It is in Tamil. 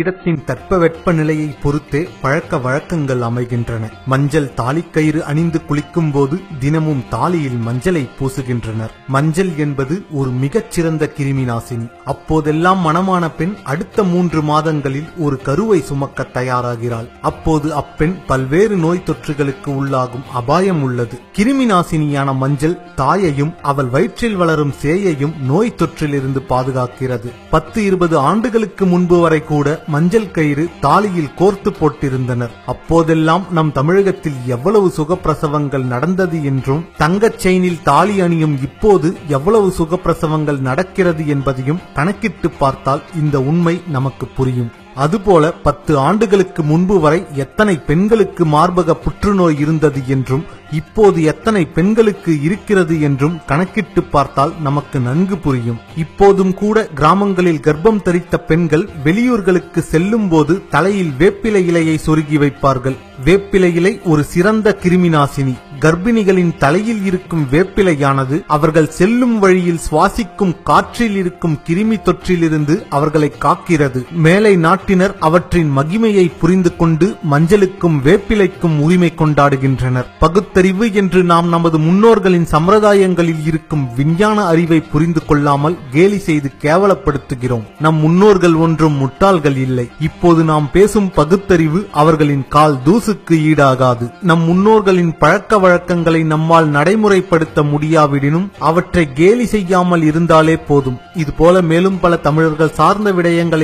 இடத்தின் தட்பவெப்ப நிலையை பொறுத்தே பழக்க வழக்கங்கள் அமைகின்றன. மஞ்சள் தாலிக்கயிறு அணிந்து குளிக்கும் போது தினமும் தாலியில் மஞ்சளை பூசுகின்றனர். மஞ்சள் என்பது ஒரு மிகச்சிறந்த கிருமி நாசினி அப்போதெல்லாம் மணமான பெண் அடுத்த மூன்று மாதங்களில் ஒரு கருவை சுமக்க தயாராகிறாள். அப்போது அப்பெண் பல்வேறு நோய் தொற்றுகளுக்கு உள்ளாகும் அபாயம் உள்ளது. கிருமி நாசினியான மஞ்சள் தாயையும் அவள் வயிற்றில் வளரும் சேயையும் நோய் தொற்றிலிருந்து பாதுகாக்கிறது. பத்து இருபது ஆண்டுகளுக்கு முன்பு வரை கூட மஞ்சள் கயிறு தாலியில் கோர்த்து போட்டிருந்தனர். அப்போதெல்லாம் நம் தமிழகத்தில் எவ்வளவு சுகப்பிரசவங்கள் நடந்தது என்றும் தங்கச் செயினில் தாலி அணியும் இப்போது எவ்வளவு சுகப்பிரசவங்கள் நடக்கிறது என்பதையும் கணக்கிட்டு பார்த்தால் இந்த உண்மை நமக்கு புரியும். அதுபோல பத்து ஆண்டுகளுக்கு முன்பு வரை எத்தனை பெண்களுக்கு மார்பக புற்றுநோய் இருந்தது என்றும் இப்போது எத்தனை பெண்களுக்கு இருக்கிறது என்றும் கணக்கிட்டு பார்த்தால் நமக்கு நன்கு புரியும். இப்போதும் கூட கிராமங்களில் கர்ப்பம் தரித்த பெண்கள் வெளியூர்களுக்கு செல்லும் போது தலையில் வேப்பிலை இலையை சொருகி வைப்பார்கள். வேப்பிலை இலை ஒரு சிறந்த கிருமிநாசினி கர்ப்பிணிகளின் தலையில் இருக்கும் வேப்பிலையானது அவர்கள் செல்லும் வழியில் சுவாசிக்கும் காற்றில் இருக்கும் கிருமி தொற்றிலிருந்து அவர்களை காக்கிறது. மேலை நாட்டினர் அவற்றின் மகிமையை புரிந்து கொண்டு மஞ்சளுக்கும் வேப்பிலைக்கும் உரிமை கொண்டாடுகின்றனர். பகுத்தறிவு என்று நாம் நமது முன்னோர்களின் சம்பிரதாயங்களில் இருக்கும் விஞ்ஞான அறிவை புரிந்து கொள்ளாமல் கேலி செய்து கேவலப்படுத்துகிறோம். நம் முன்னோர்கள் ஒன்றும் முட்டாள்கள் இல்லை. இப்போது நாம் பேசும் பகுத்தறிவு அவர்களின் கால் தூசுக்கு ஈடாகாது. நம் முன்னோர்களின் பழக்க பழக்கங்களை நம்மால் நடைமுறைப்படுத்த முடியாவிடினும் அவற்றை கேலி செய்யாமல் இருந்தாலே போதும். இதுபோல மேலும் பல தமிழர்கள் சார்ந்த விடயங்களை